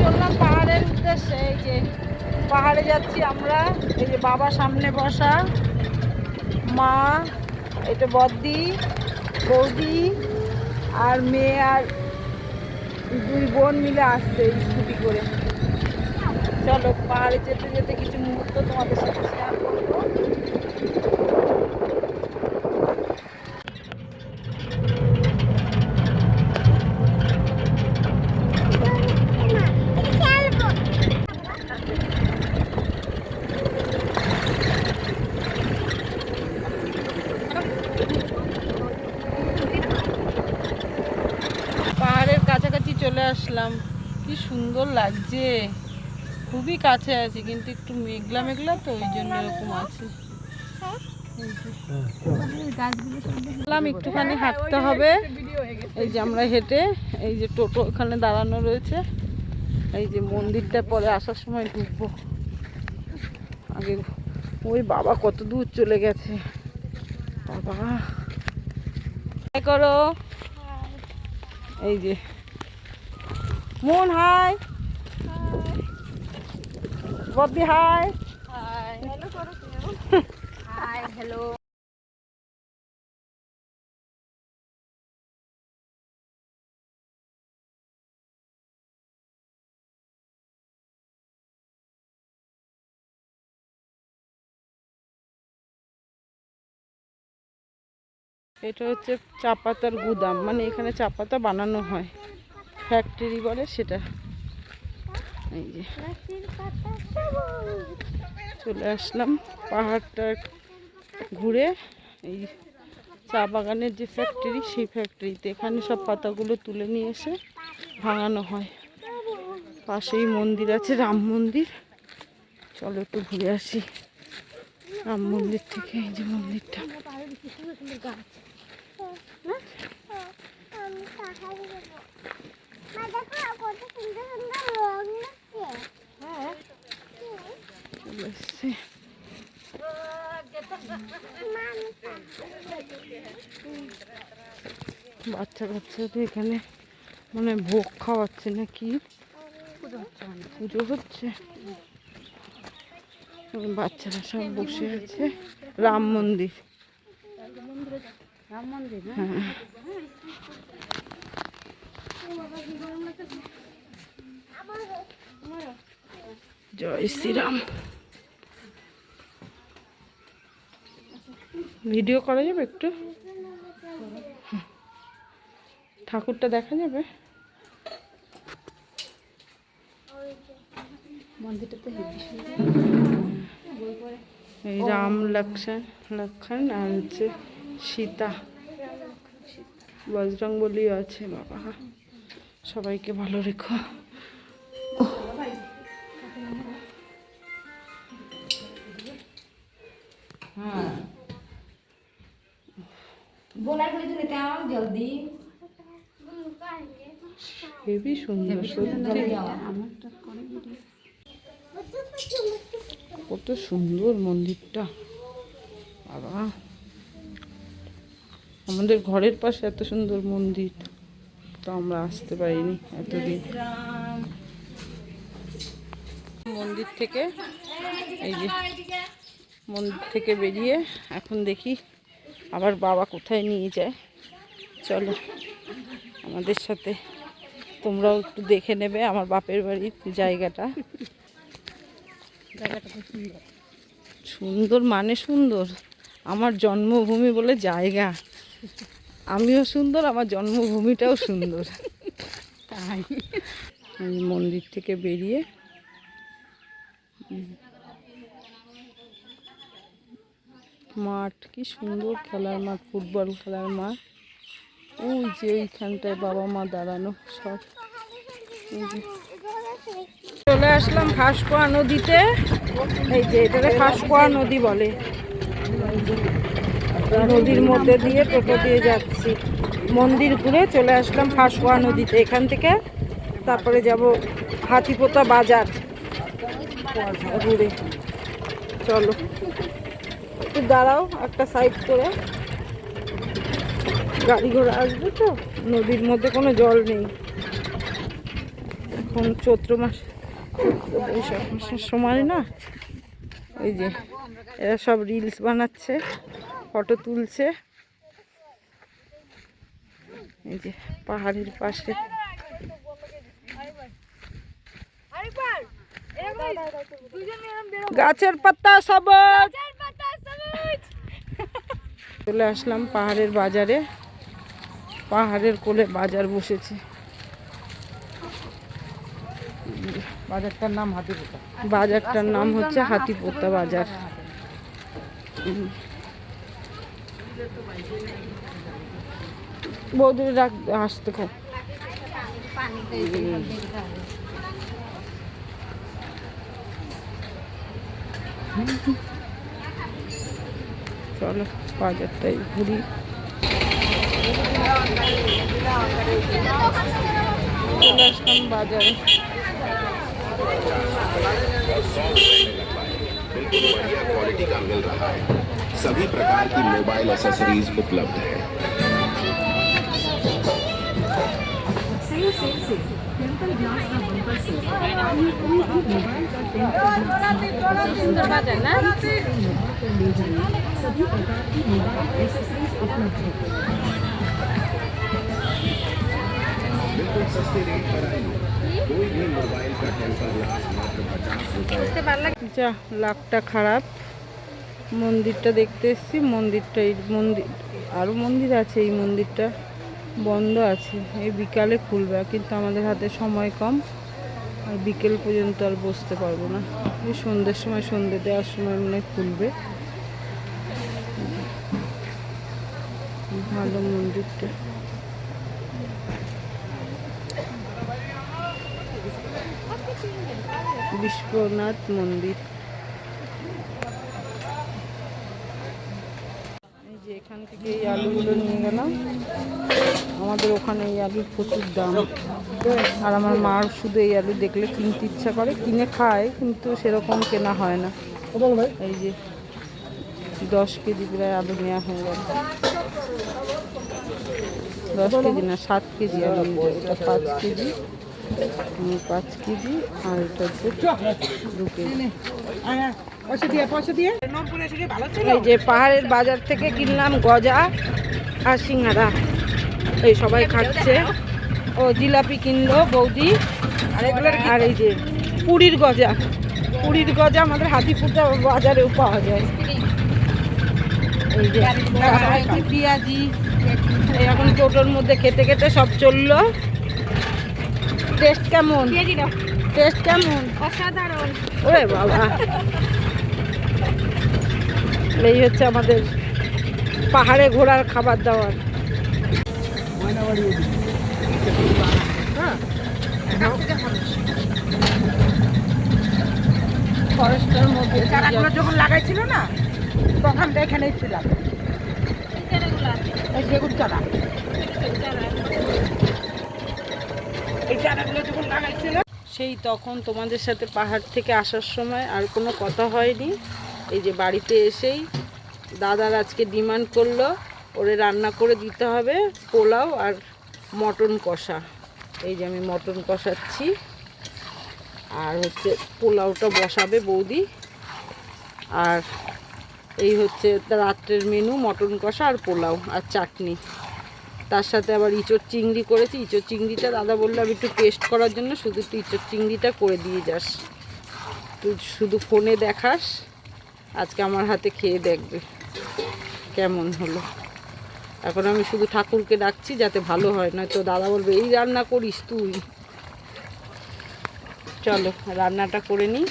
চললাম পাহাড়ের উদ্দেশ্যে এই যে পাহাড়ে যাচ্ছি আমরা, এই যে বাবা সামনে বসা, মা এটা বদ্দি, বৌদি আর মেয়ে আর দুই বোন মিলে আসছে স্কুটি করে। চলো পাহাড়ে যেতে যেতে কিছু মুহূর্ত তোমাদের সাথে শেয়ার করব পাহাড়ের কাছাকাছি চলে আসলাম কি সুন্দর লাগছে। খুবই কাছে আছি, কিন্তু একটু মেঘলা মেঘলা তো, ওই জন্য এরকম আছে। একটুখানি হাঁটতে হবে। এই যে আমরা হেঁটে, এই যে টোটো ওখানে দাঁড়ানো রয়েছে। এই যে মন্দিরটা পরে আসার সময় ঢুকবো। আগে ওই বাবা কত দূর চলে গেছে। বাবা। করো। এই যে মন হাই বদ্দি হাই হাই হ্যালো এটা হচ্ছে চা পাতার গুদাম মানে এখানে চা পাতা বানানো হয়। ফ্যাক্টরি বলে সেটা। এই যে। চলে আসলাম পাহাড়টা ঘুরে। এই চা বাগানের যে ফ্যাক্টরি সেই ফ্যাক্টরিতে এখানে সব পাতাগুলো তুলে নিয়ে এসে ভাঙানো হয়। পাশেই মন্দির আছে, রাম মন্দির। চলো একটু ঘুরে আসি রাম মন্দির থেকে, এই যে মন্দিরটা। এসছে বাচ্চা কাচ্চাদের এখানে মানে ভোগ খাওয়াচ্ছে না কি পুজো হচ্ছে। বাচ্চারা সব বসে আছে। রাম মন্দির। রাম মন্দির হ্যাঁ। জয় শ্রীরাম। ভিডিও করা যাবে একটু? ঠাকুরটা দেখা যাবে? এই রাম লক্ষণ লক্ষণ আর হচ্ছে সীতা। বজরং আছে, বাবা। সবাইকে ভালো রেখো। জলদি। হেবি সুন্দর কত সুন্দর মন্দিরটা। বাবা। আমাদের ঘরের পাশে এত সুন্দর মন্দির। তো আমরা আসতে পারিনি এতদিন। মন্দির থেকে এই যে মন্দির থেকে বেরিয়ে এখন দেখি আবার বাবা কোথায় নিয়ে যায়। চলো আমাদের সাথে তোমরাও একটু দেখে নেবে আমার বাপের বাড়ির জায়গাটা। জায়গাটা সুন্দর। সুন্দর মানে সুন্দর। আমার জন্মভূমি বলে জায়গা। আমিও সুন্দর, আমার জন্মভূমিটাও সুন্দর। তাই। এই মন্দির থেকে বেরিয়ে মাঠ, কি সুন্দর খেলার মাঠ, ফুটবল খেলার মাঠ। ওই যে ওইখানটায় বাবা মা দাঁড়ানো সব। চলে আসলাম ফাঁসকোয়া নদীতে। এই যে এটাকে ফাঁসকোয়া নদী বলে। নদীর মধ্যে দিয়ে টোটো দিয়ে যাচ্ছি। মন্দির ঘুরে চলে আসলাম ফাঁসকোয়া নদীতে। এখান থেকে তারপরে যাব হাতিপোতা বাজার। ঘুরে চলো। একটু দাঁড়াও একটা সাইড করে। গাড়ি ঘোড়া আসবে তো? নদীর মধ্যে কোনো জল নেই। এখন চৈত্র মাস। বৈশাখ মাসের সময় না? এই যে, এরা সব রিলস বানাচ্ছে। ফটো তুলছে। এই যে পাহাড়ের পাশে। গাছের পাতা সবুজ। চলে আসলাম পাহাড়ের বাজারে। পাহাড়ের কোলে বাজার বসেছে। বাজারটার নাম হাতিপুতা। বাজারটার নাম হচ্ছে হাতিপোতা বাজার। হুম। বৌদি রাখ আসতে খুব চলো বাজারটাই ঘুরি চলে আসলাম বাজারে बिल्कुल बढ़िया क्वालिटी का मिल रहा है सभी प्रकार की मोबाइल एसेसरीज उपलब्ध है बिल्कुल सस्ते रेट पर आइए कोई भी मोबाइल का टेम्पर ग्लास मात्र पचास रुपए যা লাভটা খারাপ মন্দিরটা দেখতে এসছি, মন্দিরটা এই মন্দির আরও মন্দির আছে এই মন্দিরটা, বন্ধ আছে, এই বিকালে খুলবে, কিন্তু আমাদের হাতে সময় কম, আর বিকেল পর্যন্ত আর বসতে পারব না। এই সন্ধ্যের সময় সন্ধ্যে দেওয়ার সময় মনে খুলবে। ভালো মন্দিরটা। বিশ্বনাথ মন্দির এই যে এখান থেকে এই আলুগুলো নিয়ে গেলাম। আমাদের ওখানে এই আলুর প্রচুর দাম। আর আমার মার শুধু এই আলু দেখলে কিনতে ইচ্ছা করে। কিনে খায়, কিন্তু সেরকম কেনা হয় না। এই যে দশ কেজি প্রায় আলু নেওয়া হয়ে গেল। দশ কেজি না, সাত কেজি আলু এটা পাঁচ কেজি পাঁচ কেজি, আর এটা দু কেজি। এই যে পাহাড়ের বাজার থেকে কিনলাম গজা আর সিঙ্গারা। এই সবাই খাচ্ছে। ও জিলাপি কিনলো বৌদি। আর এই যে পুরীর গজা। পুরীর গজা আমাদের হাতিপুরটা বাজারেও পাওয়া যায়। এই যে পেঁয়াজি। এই এখন টোটোর মধ্যে খেতে খেতে সব চলল। টেস্ট কেমন? টেস্ট কেমন? অসাধারণ। ওরে বাবা। এই হচ্ছে আমাদের পাহাড়ে ঘোরার খাবার দাবার। ফরেস্টের মধ্যে চারাগুলো যখন লাগাইছিল না তখন তো এখানেই ছিলাম। এই বেগুন চারা। এই চারাগুলো যখন লাগাইছিল সেই তখন তোমাদের সাথে পাহাড় থেকে আসার সময় আর কোনো কথা হয়নি। এই যে বাড়িতে এসেই দাদার আজকে ডিমান্ড করল, ওরে রান্না করে দিতে হবে পোলাও আর মটন কষা। এই যে আমি মটন কষাচ্ছি, আর হচ্ছে পোলাওটা বসাবে বৌদি। আর এই হচ্ছে রাত্রের মেনু মটন কষা আর পোলাও আর চাটনি। তার সাথে আবার ইঁচড় চিংড়ি করেছি। ইঁচড় চিংড়িটা দাদা বলল, আমি একটু টেস্ট করার জন্য শুধু একটু ইঁচড় চিংড়িটা করে দিয়ে যাস। তুই শুধু ফোনে দেখাস আজকে আমার হাতে খেয়ে দেখবে কেমন হলো। এখন আমি শুধু ঠাকুরকে ডাকছি যাতে ভালো হয় না নয়তো দাদা বলবে, এই রান্না করিস তুই? চলো, রান্নাটা করে নিই।